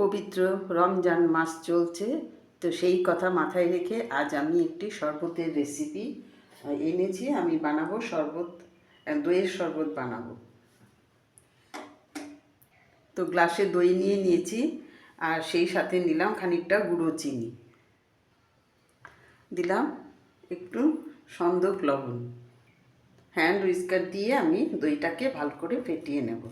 পবিত্র রমজান মাস চলছে, তো সেই কথা মাথায় রেখে আজ আমি একটি শরবতের রেসিপি এনেছি। আমি বানাবো শরবত দইয়ের শরবত বানাবো। তো গ্লাসে দই নিয়ে নিয়েছি, আর সেই সাথে নিলাম খানিকটা গুঁড়ো চিনি। দিলাম একটু সন্দক লবণ। হ্যান্ড উইস্কার দিয়ে আমি দইটাকে ভালো করে ফেটিয়ে নেব।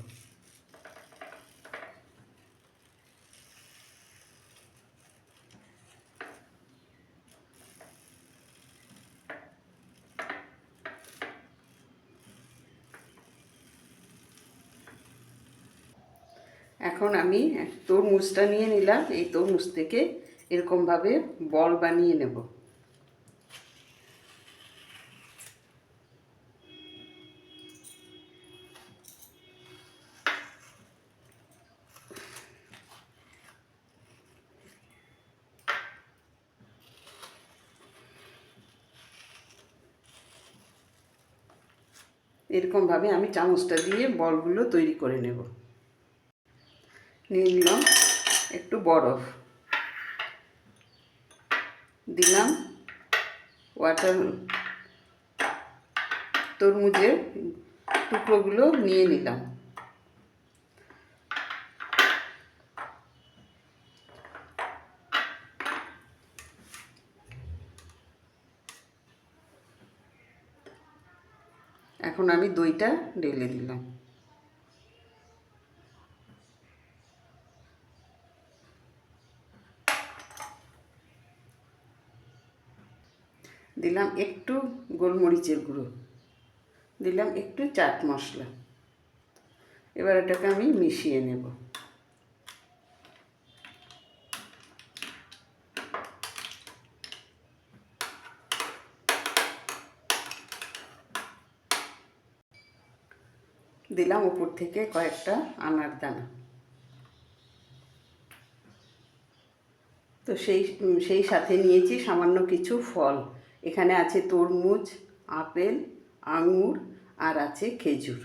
এখন আমি তরমুজটা নিয়ে নিলাম, এই তরমুজ থেকে এরকমভাবে বল বানিয়ে নেব। এরকমভাবে আমি চামচটা দিয়ে বলগুলো তৈরি করে নেব। নিয়ে নিলাম, একটু বরফ। দিলাম ওয়াটার তরমুজের টুকরোগুলো নিয়ে নিলাম। এখন আমি দইটা ঢেলে দিলাম। দিলাম একটু গোলমরিচের গুঁড়ো। দিলাম একটু চাট মশলা। এবার এটাকে আমি মিশিয়ে নেব। দিলাম উপর থেকে কয়েকটা আনার দানা। তো সেই সেই সাথে নিয়েছি সামান্য কিছু ফল। এখানে আছে তরমুজ, আপেল, আঙুর আর আছে খেজুর।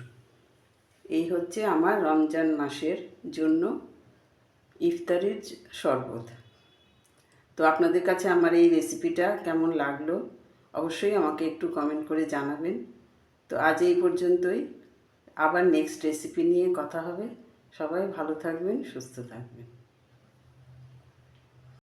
এই হচ্ছে আমার রমজান মাসের জন্য ইফতারের শরবত। তো আপনাদের কাছে আমার এই রেসিপিটা কেমন লাগল অবশ্যই আমাকে একটু কমেন্ট করে জানাবেন। তো আজ এই পর্যন্তই। আবার নেক্সট রেসিপি নিয়ে কথা হবে। সবাই ভালো থাকবেন, সুস্থ থাকবেন।